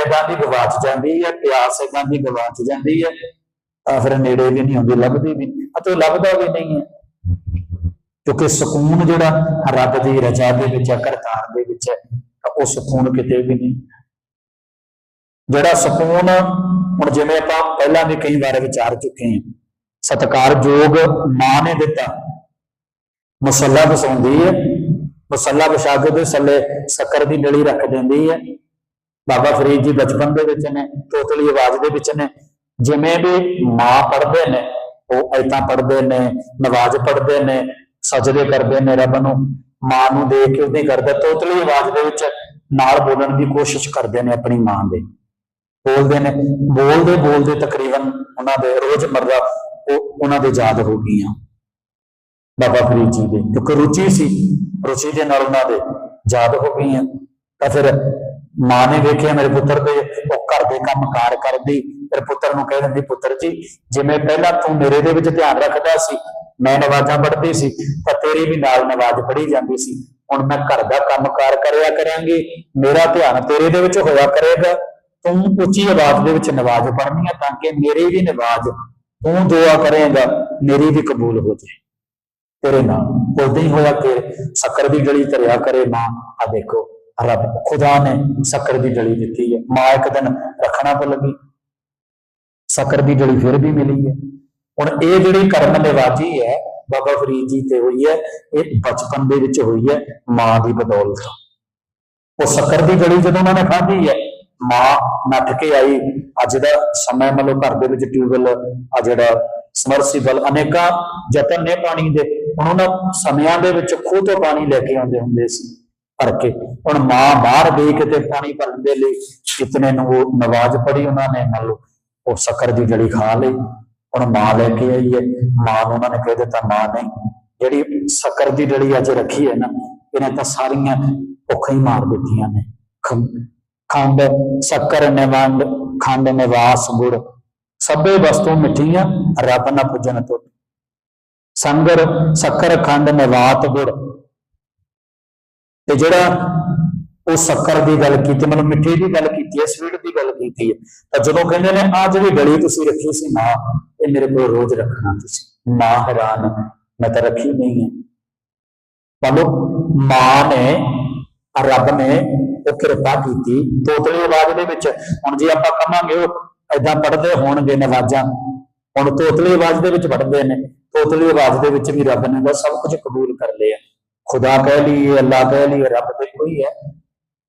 ਏਦਾਂ ਦੀ ਗਵਾਚ ਜਾਂਦੀ ਹੈ ਪਿਆਸ ਏਦਾਂ ਦੀ ਗਵਾਚ ਜਾਂਦੀ ਹੈ ਤਾਂ ਫਿਰ ਨੇੜੇ ਵੀ ਨਹੀਂ ਹੁੰਦੀ, ਲੱਭਦੀ ਵੀ ਨਹੀਂ। ਅਤੇ ਲੱਭਦਾ ਵੀ ਨਹੀਂ ਹੈ ਕਿਉਂਕਿ ਸਕੂਨ ਜਿਹੜਾ ਰੱਬ ਦੀ ਰਜ਼ਾ ਦੇ ਵਿੱਚ ਹੈ ਕਰਤਾਰ ਦੇ ਵਿੱਚ ਹੈ ਤਾਂ ਉਹ ਸਕੂਨ ਕਿਤੇ ਵੀ ਨਹੀਂ। ਜਿਹੜਾ ਸਕੂਨ, ਹੁਣ ਜਿਵੇਂ ਆਪਾਂ ਪਹਿਲਾਂ ਵੀ ਕਈ ਵਾਰ ਵਿਚਾਰ ਚੁੱਕੇ ਹਾਂ ਸਤਿਕਾਰਯੋਗ ਮਾਂ ਨੇ ਦਿੱਤਾ। ਮਸੱਲਾ ਵਸਾਉਂਦੀ ਹੈ ਮਸੱਲਾ ਵਿਛਾ ਕੇ ਉਹਦੇ ਥੱਲੇ ਸ਼ੱਕਰ ਦੀ ਨਲੀ ਰੱਖ ਦਿੰਦੀ ਹੈ ਬਾਬਾ ਫਰੀਦ ਜੀ ਬਚਪਨ ਦੇ ਵਿੱਚ ਨੇ ਤੋਤਲੀ ਆਵਾਜ਼ ਦੇ ਵਿੱਚ ਨੇ। ਜਿਵੇਂ ਵੀ ਮਾਂ ਪੜ੍ਹਦੇ ਨੇ, ਉਹ ਐਤਾਂ ਪੜ੍ਹਦੇ ਨੇ, ਨਵਾਜ਼ ਪੜ੍ਹਦੇ ਨੇ, ਸਜਦੇ ਕਰਦੇ ਨੇ ਰੱਬ ਨੂੰ, ਮਾਂ ਨੂੰ ਦੇਖ ਕੇ ਉਹਦੀ ਕਰਦਾ ਤੋਤਲੀ ਆਵਾਜ਼ ਦੇ ਵਿੱਚ ਨਾਲ ਬੋਲਣ ਦੀ ਕੋਸ਼ਿਸ਼ ਕਰਦੇ ਨੇ ਆਪਣੀ ਮਾਂ ਦੇ। ਬੋਲਦੇ ਨੇ, ਬੋਲਦੇ ਬੋਲਦੇ ਤਕਰੀਬਨ ਉਹਨਾਂ ਦੇ ਰੋਜ਼ਮਰਰਾ ਉਹ ਉਹਨਾਂ ਦੇ ਯਾਦ ਹੋ ਗਈਆਂ। ਬਾਬਾ ਫਰੀਦ ਜੀ ਦੇ, ਕਿਉਂਕਿ ਰੁਚੀ ਸੀ, ਰੁਚੀ ਦੇ ਨਾਲ ਉਹਨਾਂ ਦੇ ਯਾਦ ਹੋ ਗਈਆਂ। ਤਾਂ ਫਿਰ ਮਾਂ ਨੇ ਵੇਖਿਆ ਮੇਰੇ ਪੁੱਤਰ ਦੇ ਉਹ ਘਰ ਦੇ ਕੰਮ ਕਾਰ ਕਰਦੀ ਫਿਰ ਪੁੱਤਰ ਨੂੰ ਕਹਿ ਦਿੰਦੀ, ਪੁੱਤਰ ਜੀ, ਜਿਵੇਂ ਪਹਿਲਾਂ ਤੂੰ ਮੇਰੇ ਦੇ ਵਿੱਚ ਧਿਆਨ ਰੱਖਦਾ ਸੀ, ਮੈਂ ਨਵਾਜ਼ਾਂ ਪੜ੍ਹਦੀ ਸੀ, ਤਾਂ ਤੇਰੀ ਵੀ ਨਾਲ ਨਵਾਜ਼ ਪੜ੍ਹੀ ਜਾਂਦੀ ਸੀ। ਹੁਣ ਮੈਂ ਘਰ ਦਾ ਕੰਮ ਕਾਰ ਕਰਿਆ ਕਰਾਂਗੀ, ਮੇਰਾ ਧਿਆਨ ਤੇਰੇ ਦੇ ਵਿੱਚ ਹੋਇਆ ਕਰੇਗਾ। ਤੂੰ ਉੱਚੀ ਆਵਾਜ਼ ਦੇ ਵਿੱਚ ਨਵਾਜ਼ ਪੜ੍ਹਨੀ ਹੈ ਤਾਂ ਕਿ ਮੇਰੀ ਵੀ ਨਵਾਜ਼ ਤੂੰ ਦੁਆ ਕਰੇਗਾ, ਮੇਰੀ ਵੀ ਕਬੂਲ ਹੋ ਜਾਏ। ਤੇਰੇ ਨਾਲ ਉਦੋਂ ਹੀ ਹੋਇਆ ਕਿ ਸ਼ੱਕਰ ਦੀ ਗਲੀ ਧਰਿਆ ਕਰੇ ਮਾਂ ਆ ਦੇਖੋ। ਰੱਬ ਖੁਦਾ ਨੇ ਸ਼ੱਕਰ ਦੀ ਡਲੀ ਦਿੱਤੀ ਹੈ। ਮਾਂ ਇੱਕ ਦਿਨ ਰੱਖਣਾ ਭੁੱਲ ਲੱਗੀ ਸ਼ੱਕਰ ਦੀ ਡਲੀ ਫਿਰ ਵੀ ਮਿਲੀ ਹੈ। ਹੁਣ ਇਹ ਜਿਹੜੀ ਕਰਮ ਨਿਵਾਜੀ ਹੈ, ਬਾਬਾ ਫਰੀਦ ਜੀ ਤੇ ਹੋਈ ਹੈ, ਇਹ ਬਚਪਨ ਦੇ ਵਿੱਚ ਹੋਈ ਹੈ ਮਾਂ ਦੀ ਬਦੌਲਤ। ਉਹ ਸ਼ੱਕਰ ਦੀ ਡਲੀ ਜਦੋਂ ਉਹਨਾਂ ਨੇ ਖਾਧੀ ਹੈ, ਮਾਂ ਨੱਠ ਕੇ ਆਈ। ਅੱਜ ਦਾ ਸਮਾਂ ਮਤਲਬ ਘਰ ਦੇ ਵਿੱਚ ਟਿਊਬਵੈਲ, ਆ ਜਿਹੜਾ ਸਮਰਸੀਬਲ, ਅਨੇਕਾਂ ਯਤਨ ਨੇ ਪਾਣੀ ਦੇ। ਹੁਣ ਉਹਨਾਂ ਸਮਿਆਂ ਦੇ ਵਿੱਚ ਖੂਹ ਤੋਂ ਪਾਣੀ ਲੈ ਕੇ ਆਉਂਦੇ ਹੁੰਦੇ ਸੀ। ਭਰ ਕੇ ਹੁਣ ਮਾਂ ਬਾਹਰ ਗਈ ਕਿਤੇ ਪਾਣੀ ਭਰਨ ਦੇ ਲਈ ਇਤਨੇ ਨੂੰ ਉਹ ਨਵਾਜ਼ ਪੜੀ ਉਹਨਾਂ ਨੇ, ਮੰਨ ਲਓ, ਉਹ ਸ਼ੱਕਰ ਦੀ ਜੜੀ ਖਾ ਲਈ, ਹੁਣ ਮਾਂ ਲੈ ਕੇ ਆਈ ਹੈ, ਮਾਂ ਨੂੰ ਉਹਨਾਂ ਨੇ ਕਹਿ ਦਿੱਤਾ, ਮਾਂ ਨਹੀਂ, ਜਿਹੜੀ ਸ਼ੱਕਰ ਦੀ ਡਲੀ ਅੱਜ ਰੱਖੀ ਹੈ ਨਾ, ਇਹਨੇ ਤਾਂ ਸਾਰੀਆਂ ਭੁੱਖਾਂ ਹੀ ਮਾਰ ਦਿੱਤੀਆਂ ਨੇ। ਖੰ- ਖੰਡ ਸ਼ੱਕਰ ਨਿਵੰਡ ਖੰਡ ਨਿਵਾਸ ਗੁੜ, ਸਭੇ ਵਸਤੂ ਮਿੱਠੀਆਂ, ਰੱਬ ਨਾ ਪੁੱਜਣ ਤੋਂ ਸੰਗਰ ਸ਼ੱਕਰ ਖੰਡ ਨਿਵਾਤ ਗੁੜ ਤੇ ਜਿਹੜਾ ਉਹ ਸ਼ੱਕਰ ਦੀ ਗੱਲ ਕੀਤੀ, ਮਤਲਬ ਮਿੱਠੇ ਦੀ ਗੱਲ ਕੀਤੀ ਹੈ, ਸਵੀਟ ਦੀ ਗੱਲ ਕੀਤੀ ਹੈ, ਤਾਂ ਜਦੋਂ ਕਹਿੰਦੇ ਨੇ ਆ ਜਿਹੜੀ ਗਲੀ ਤੁਸੀਂ ਰੱਖੀ ਸੀ ਮਾਂ ਇਹ ਮੇਰੇ ਕੋਲ ਰੋਜ਼ ਰੱਖਣਾ ਤੁਸੀਂ। ਮਾਂ ਹੈਰਾਨ, ਮੈਂ ਤਾਂ ਰੱਖੀ ਨਹੀਂ ਹੈ। ਮਤਲਬ ਮਾਂ ਨੇ, ਰੱਬ ਨੇ ਉਹ ਕਿਰਪਾ ਕੀਤੀ। ਤੋਤਲੇ ਆਵਾਜ਼ ਦੇ ਵਿੱਚ, ਹੁਣ ਜੇ ਆਪਾਂ ਕਹਾਂਗੇ ਉਹ ਐਦਾਂ ਪੜ੍ਹਦੇ ਹੋਣਗੇ ਨਵਾਜ਼ਾਂ, ਹੁਣ ਤੋਤਲੀ ਆਵਾਜ਼ ਦੇ ਵਿੱਚ ਪੜ੍ਹਦੇ ਨੇ। ਤੋਤਲੀ ਆਵਾਜ਼ ਦੇ ਵਿੱਚ ਵੀ ਰੱਬ ਨੇ ਬਸ ਸਭ ਕੁਝ ਕਬੂਲ ਕਰ ਲਿਆ। ਖੁਦਾ ਕਹਿ ਲਈਏ ਅੱਲਾ ਕਹਿ ਲਈਏ, ਰੱਬ ਤੇ ਕੋਈ ਹੈ,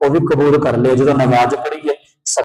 ਉਹ ਵੀ ਕਬੂਲ ਕਰ ਲਿਆ ਜਦੋਂ ਨਮਾਜ਼ ਪੜ੍ਹੀ ਹੈ